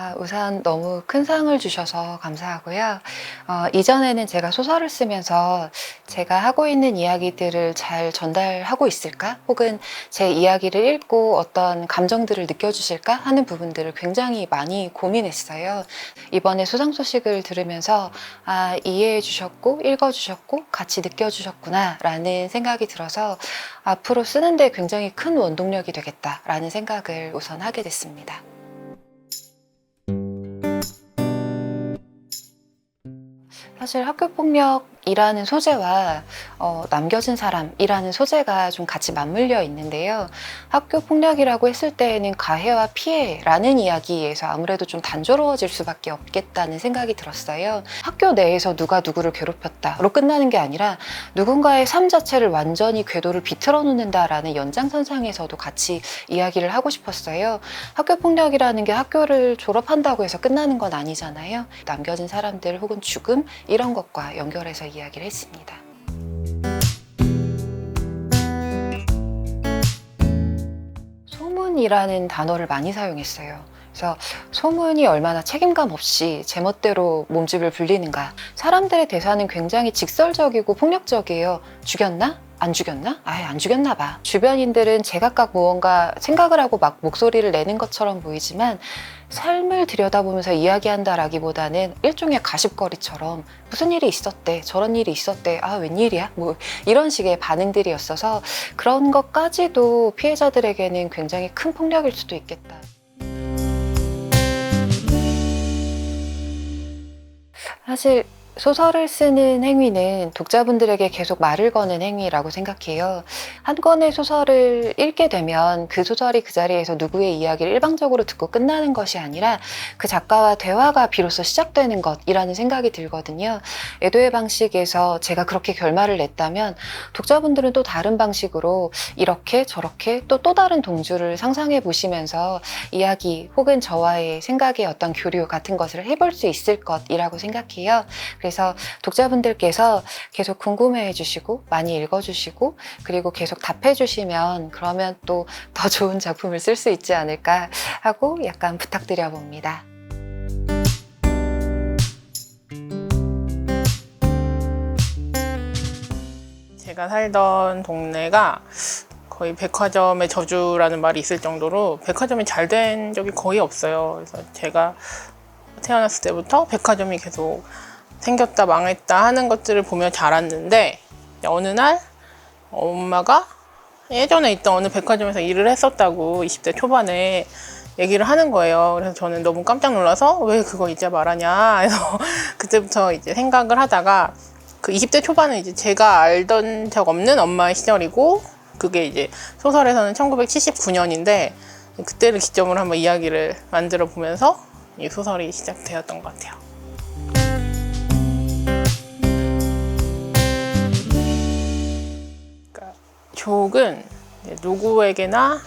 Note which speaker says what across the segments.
Speaker 1: 아, 우선 너무 큰 상을 주셔서 감사하고요. 어, 이전에는 제가 소설을 쓰면서 제가 하고 있는 이야기들을 잘 전달하고 있을까? 혹은 제 이야기를 읽고 어떤 감정들을 느껴주실까? 하는 부분들을 굉장히 많이 고민했어요. 이번에 수상 소식을 들으면서 아, 이해해 주셨고, 읽어 주셨고, 같이 느껴 주셨구나, 라는 생각이 들어서 앞으로 쓰는데 굉장히 큰 원동력이 되겠다라는 생각을 우선 하게 됐습니다. 사실 학교폭력 이라는 소재와 어, 남겨진 사람이라는 소재가 좀 같이 맞물려 있는데요. 학교 폭력이라고 했을 때에는 가해와 피해라는 이야기에서 아무래도 좀 단조로워질 수밖에 없겠다는 생각이 들었어요. 학교 내에서 누가 누구를 괴롭혔다로 끝나는 게 아니라 누군가의 삶 자체를 완전히 궤도를 비틀어 놓는다라는 연장선상에서도 같이 이야기를 하고 싶었어요. 학교 폭력이라는 게 학교를 졸업한다고 해서 끝나는 건 아니잖아요. 남겨진 사람들 혹은 죽음 이런 것과 연결해서 이야기 를 했습니다. 소문이라는 단어를 많이 사용했어요. 그래서 소문이 얼마나 책임감 없이 제멋대로 몸집을 불리는가. 사람들의 대사는 굉장히 직설적이고 폭력적이에요. 죽였나? 안 죽였나? 아예 안 죽였나 봐. 주변인들은 제각각 무언가 생각을 하고 막 목소리를 내는 것처럼 보이지만 삶을 들여다보면서 이야기한다라기보다는 일종의 가십거리처럼 무슨 일이 있었대, 저런 일이 있었대, 아 웬일이야? 뭐 이런 식의 반응들이었어서 그런 것까지도 피해자들에게는 굉장히 큰 폭력일 수도 있겠다. 사실 소설을 쓰는 행위는 독자분들에게 계속 말을 거는 행위라고 생각해요. 한 권의 소설을 읽게 되면 그 소설이 그 자리에서 누구의 이야기를 일방적으로 듣고 끝나는 것이 아니라 그 작가와 대화가 비로소 시작되는 것이라는 생각이 들거든요. 애도의 방식에서 제가 그렇게 결말을 냈다면 독자분들은 또 다른 방식으로 이렇게 저렇게 또 또 다른 동주를 상상해 보시면서 이야기 혹은 저와의 생각의 어떤 교류 같은 것을 해볼 수 있을 것이라고 생각해요. 그래서 독자분들께서 계속 궁금해해 주시고 많이 읽어 주시고 그리고 계속 답해 주시면 그러면 또 더 좋은 작품을 쓸 수 있지 않을까 하고 약간 부탁드려 봅니다.
Speaker 2: 제가 살던 동네가 거의 백화점의 저주라는 말이 있을 정도로 백화점이 잘 된 적이 거의 없어요. 그래서 제가 태어났을 때부터 백화점이 계속 생겼다 망했다 하는 것들을 보며 자랐는데 어느 날 엄마가 예전에 있던 어느 백화점에서 일을 했었다고 20대 초반에 얘기를 하는 거예요. 그래서 저는 너무 깜짝 놀라서 왜 그거 이제 말하냐 해서 그때부터 이제 생각을 하다가 그 20대 초반은 이제 제가 알던 적 없는 엄마의 시절이고 그게 이제 소설에서는 1979년인데 그때를 기점으로 한번 이야기를 만들어 보면서 이 소설이 시작되었던 것 같아요. 이제 누구에게나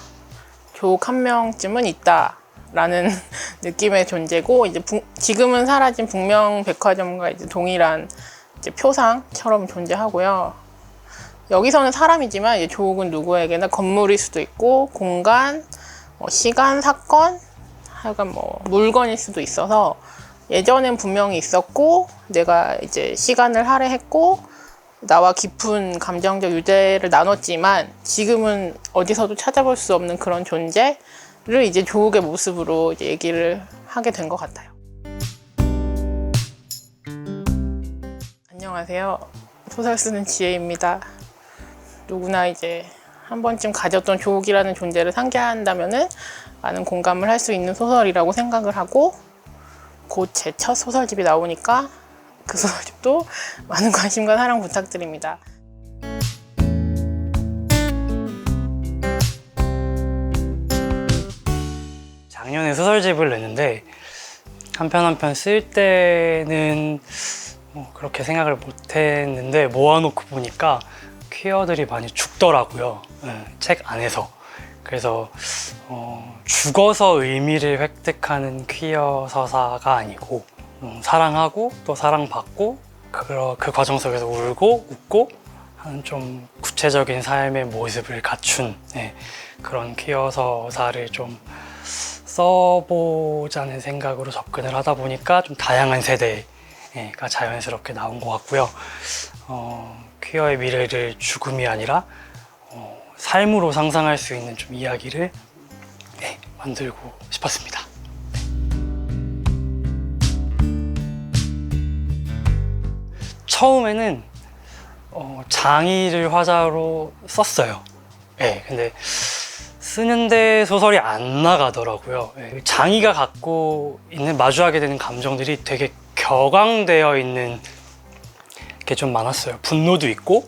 Speaker 2: 조옥 한 명쯤은 있다라는 느낌의 존재고 이제 북- 지금은 사라진 북명 백화점과 이제 동일한 이제 표상처럼 존재하고요. 여기서는 사람이지만 이제 조옥은 누구에게나 건물일 수도 있고 공간, 뭐 시간, 사건, 하여간 뭐 물건일 수도 있어서 예전엔 분명히 있었고 내가 이제 시간을 할애했고 나와 깊은 감정적 유대를 나눴지만 지금은 어디서도 찾아볼 수 없는 그런 존재를 이제 조옥의 모습으로 이제 얘기를 하게 된 것 같아요. 안녕하세요. 소설 쓰는 지혜입니다. 누구나 이제 한 번쯤 가졌던 조옥이라는 존재를 상기한다면은 많은 공감을 할 수 있는 소설이라고 생각을 하고 곧 제 첫 소설집이 나오니까 그 소설집도 많은 관심과 사랑 부탁드립니다.
Speaker 3: 작년에 소설집을 냈는데 한 편 한 편 쓸 때는 뭐 그렇게 생각을 못 했는데 모아놓고 보니까 퀴어들이 많이 죽더라고요. 예, 책 안에서. 그래서 어, 죽어서 의미를 획득하는 퀴어 서사가 아니고 음, 사랑하고 또 사랑받고 그, 그 과정 속에서 울고 웃고 하는 좀 구체적인 삶의 모습을 갖춘 예, 그런 퀴어 서사를 좀 써보자는 생각으로 접근을 하다 보니까 좀 다양한 세대가 자연스럽게 나온 것 같고요. 어, 퀴어의 미래를 죽음이 아니라 어, 삶으로 상상할 수 있는 좀 이야기를 네, 만들고 싶었습니다. 처음에는 어, 장의를 화자로 썼어요. 네, 근데 쓰는데 소설이 안 나가더라고요. 예, 장이가 갖고 있는 마주하게 되는 감정들이 되게 격앙되어 있는 게 좀 많았어요. 분노도 있고,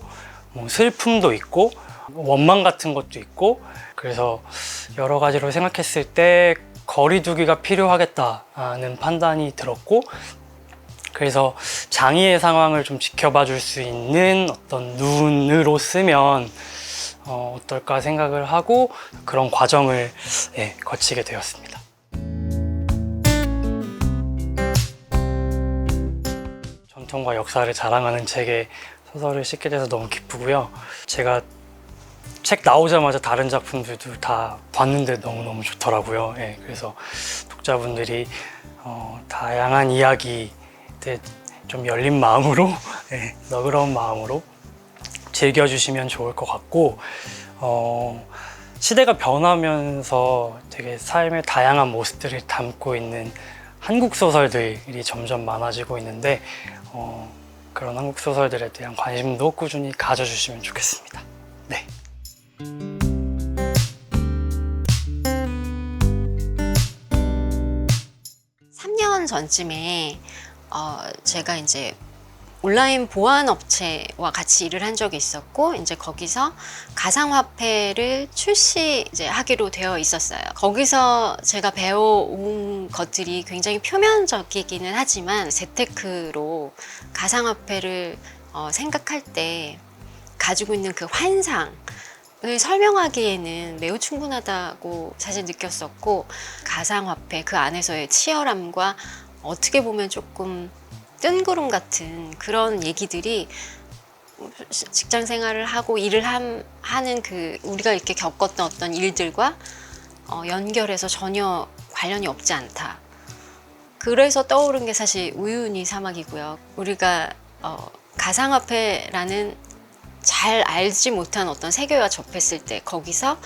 Speaker 3: 뭐 슬픔도 있고, 원망 같은 것도 있고, 그래서 여러 가지로 생각했을 때 거리두기가 필요하겠다는 판단이 들었고, 그래서 장이의 상황을 좀 지켜봐 줄 수 있는 어떤 눈으로 쓰면 어, 어떨까 생각을 하고 그런 과정을 예, 거치게 되었습니다. 전통과 역사를 자랑하는 책에 소설을 싣게 돼서 너무 기쁘고요. 제가 책 나오자마자 다른 작품들도 다 봤는데 너무너무 좋더라고요. 예, 그래서 독자분들이 어, 다양한 이야기 좀 열린 마음으로 예, 너그러운 마음으로 즐겨주시면 좋을 것 같고 어, 시대가 변하면서 되게 삶의 다양한 모습들을 담고 있는 한국 소설들이 점점 많아지고 있는데 어, 그런 한국 소설들에 대한 관심도 꾸준히 가져주시면 좋겠습니다. 네.
Speaker 4: 3년 전쯤에 어, 제가 이제 온라인 보안 업체와 같이 일을 한 적이 있었고 이제 거기서 가상화폐를 출시 이제 하기로 되어 있었어요. 거기서 제가 배워온 것들이 굉장히 표면적이기는 하지만 재테크로 가상화폐를 어, 생각할 때 가지고 있는 그 환상 을 설명하기에는 매우 충분하다고 사실 느꼈었고 가상화폐 그 안에서의 치열함과 어떻게 보면 조금 뜬구름 같은 그런 얘기들이 직장 생활을 하고 일을 함- 하는 그 우리가 이렇게 겪었던 어떤 일들과 어, 연결해서 전혀 관련이 없지 않다. 그래서 떠오른 게 사실 우유니 사막이고요. 우리가 어, 가상화폐라는 잘 알지 못한 어떤 세계와 접했을 때 거기서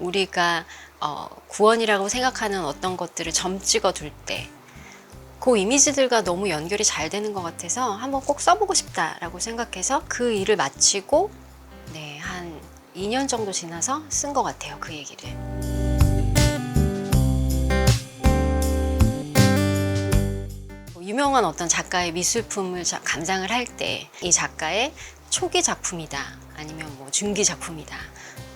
Speaker 4: 우리가 어, 구원이라고 생각하는 어떤 것들을 점 찍어 둘 때 그 이미지들과 너무 연결이 잘 되는 것 같아서 한번 꼭 써보고 싶다라고 생각해서 그 일을 마치고 네, 한 2년 정도 지나서 쓴 것 같아요 그 얘기를. 뭐 유명한 어떤 작가의 미술품을 자- 감상을 할 때 이 작가의 초기 작품이다 아니면 뭐 중기 작품이다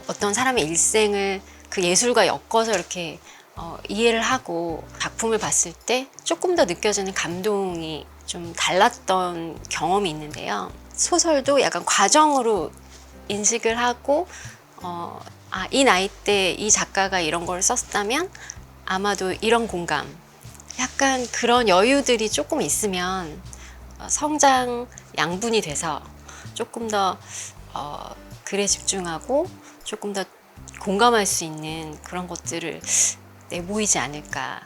Speaker 4: 어떤 사람의 일생을 그 예술과 엮어서 이렇게 어, 이해를 하고 작품을 봤을 때 조금 더 느껴지는 감동이 좀 달랐던 경험이 있는데요. 소설도 약간 과정으로 인식을 하고 어, 아, 이 나이 때 이 작가가 이런 걸 썼다면 아마도 이런 공감 약간 그런 여유들이 조금 있으면 어, 성장 양분이 돼서 조금 더 어, 글에 집중하고 조금 더 공감할 수 있는 그런 것들을 내보이지 않을까.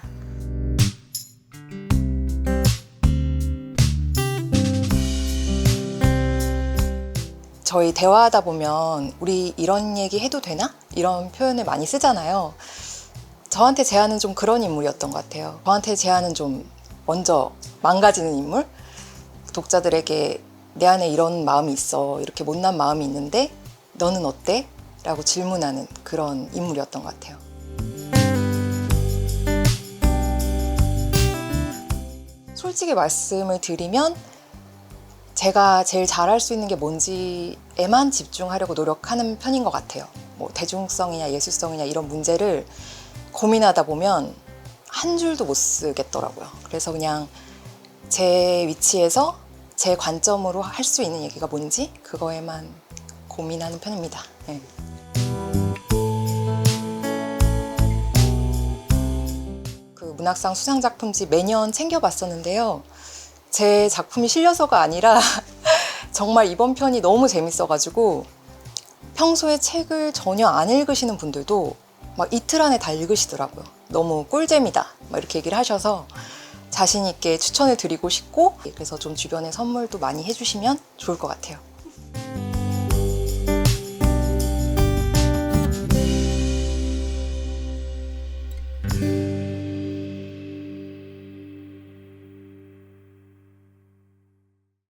Speaker 5: 저희 대화하다 보면 우리 이런 얘기 해도 되나? 이런 표현을 많이 쓰잖아요. 저한테 제안은 좀 그런 인물이었던 것 같아요. 저한테 제안은 좀 먼저 망가지는 인물? 독자들에게 내 안에 이런 마음이 있어. 이렇게 못난 마음이 있는데 너는 어때? 라고 질문하는 그런 인물이었던 것 같아요. 솔직히 말씀을 드리면 제가 제일 잘할 수 있는 게 뭔지에만 집중하려고 노력하는 편인 것 같아요. 뭐 대중성이냐 예술성이냐 이런 문제를 고민하다 보면 한 줄도 못 쓰겠더라고요. 그래서 그냥 제 위치에서 제 관점으로 할 수 있는 얘기가 뭔지 그거에만 고민하는 편입니다. 네. 문학상 수상 작품집 매년 챙겨봤었는데요. 제 작품이 실려서가 아니라 정말 이번 편이 너무 재밌어가지고 평소에 책을 전혀 안 읽으시는 분들도 막 이틀 안에 다 읽으시더라고요. 너무 꿀잼이다 막 이렇게 얘기를 하셔서 자신 있게 추천을 드리고 싶고 그래서 좀 주변에 선물도 많이 해주시면 좋을 것 같아요.